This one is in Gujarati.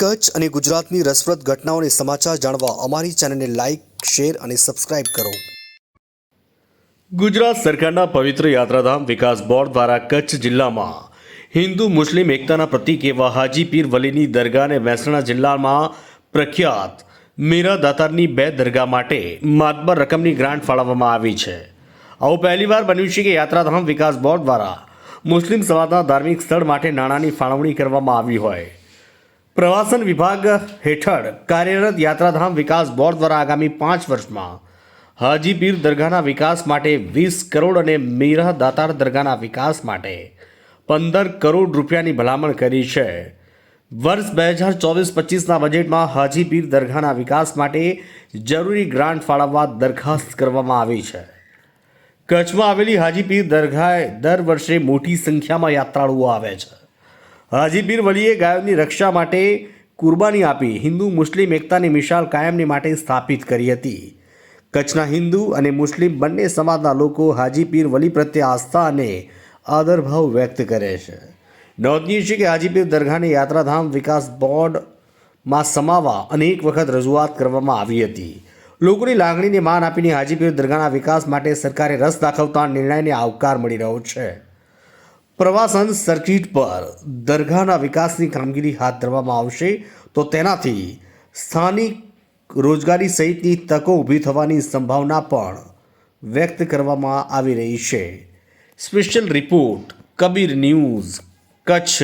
કચ્છ અને ગુજરાતની રસપ્રદ ઘટનાઓને સમાચાર જાણવા અમારી ચેનલને લાઇક શેર અને સબસ્ક્રાઇબ કરો. ગુજરાત સરકારના પવિત્ર યાત્રાધામ વિકાસ બોર્ડ દ્વારા કચ્છ જિલ્લામાં હિન્દુ, મુસ્લિમ એકતાના પ્રતીક એવા હાજી પીર વલીની દરગાહ અને મહેસાણા જિલ્લામાં પ્રખ્યાત મીરા દાતારની બે દરગાહ માટે માતબર રકમની ગ્રાન્ટ ફાળવવામાં આવી છે. આવું પહેલીવાર બન્યું છે કે યાત્રાધામ વિકાસ બોર્ડ દ્વારા મુસ્લિમ સમાજના ધાર્મિક સ્થળ માટે નાણાંની ફાળવણી કરવામાં આવી હોય. પ્રવાસન વિભાગ હેઠળ કાર્યરત યાત્રાધામ વિકાસ બોર્ડ દ્વારા આગામી પાંચ વર્ષમાં હાજી પીર દરગાહના વિકાસ માટે વીસ કરોડ અને મીરા દાતાર દરગાહના વિકાસ માટે પંદર કરોડ રૂપિયાની ભલામણ કરી છે. વર્ષ બે હજાર ચોવીસ પચીસના બજેટમાં હાજી પીર દરગાહના વિકાસ માટે જરૂરી ગ્રાન્ટ ફાળવવા દરખાસ્ત કરવામાં આવી છે. કચ્છમાં આવેલી હાજી પીર દરગાહે દર વર્ષે મોટી સંખ્યામાં યાત્રાળુઓ આવે છે. હાજી પીર વલીએ ગાયોની રક્ષા માટે કુરબાની આપી હિન્દુ મુસ્લિમ એકતાની મિશાલ કાયમની માટે સ્થાપિત કરી હતી. કચ્છના હિન્દુ અને મુસ્લિમ બંને સમાજના લોકો હાજીપીર વલી પ્રત્યે આસ્થા અને આદરભાવ વ્યક્ત કરે છે. નોંધનીય છે કે હાજીપીર દરગાહને યાત્રાધામ વિકાસ બોર્ડમાં સમાવવા અનેક વખત રજૂઆત કરવામાં આવી હતી. લોકોની લાગણીને માન આપીને હાજીપીર દરગાહના વિકાસ માટે સરકારે રસ દાખવતા નિર્ણયને આવકાર મળી રહ્યો છે. પ્રવાસન સર્કિટ પર દરગાહના વિકાસની કામગીરી હાથ ધરવામાં આવશે, તો તેનાથી સ્થાનિક રોજગારી સહિતની તકો ઊભી થવાની સંભાવના પણ વ્યક્ત કરવામાં આવી રહી છે. Special report, Kabir news, Kutch.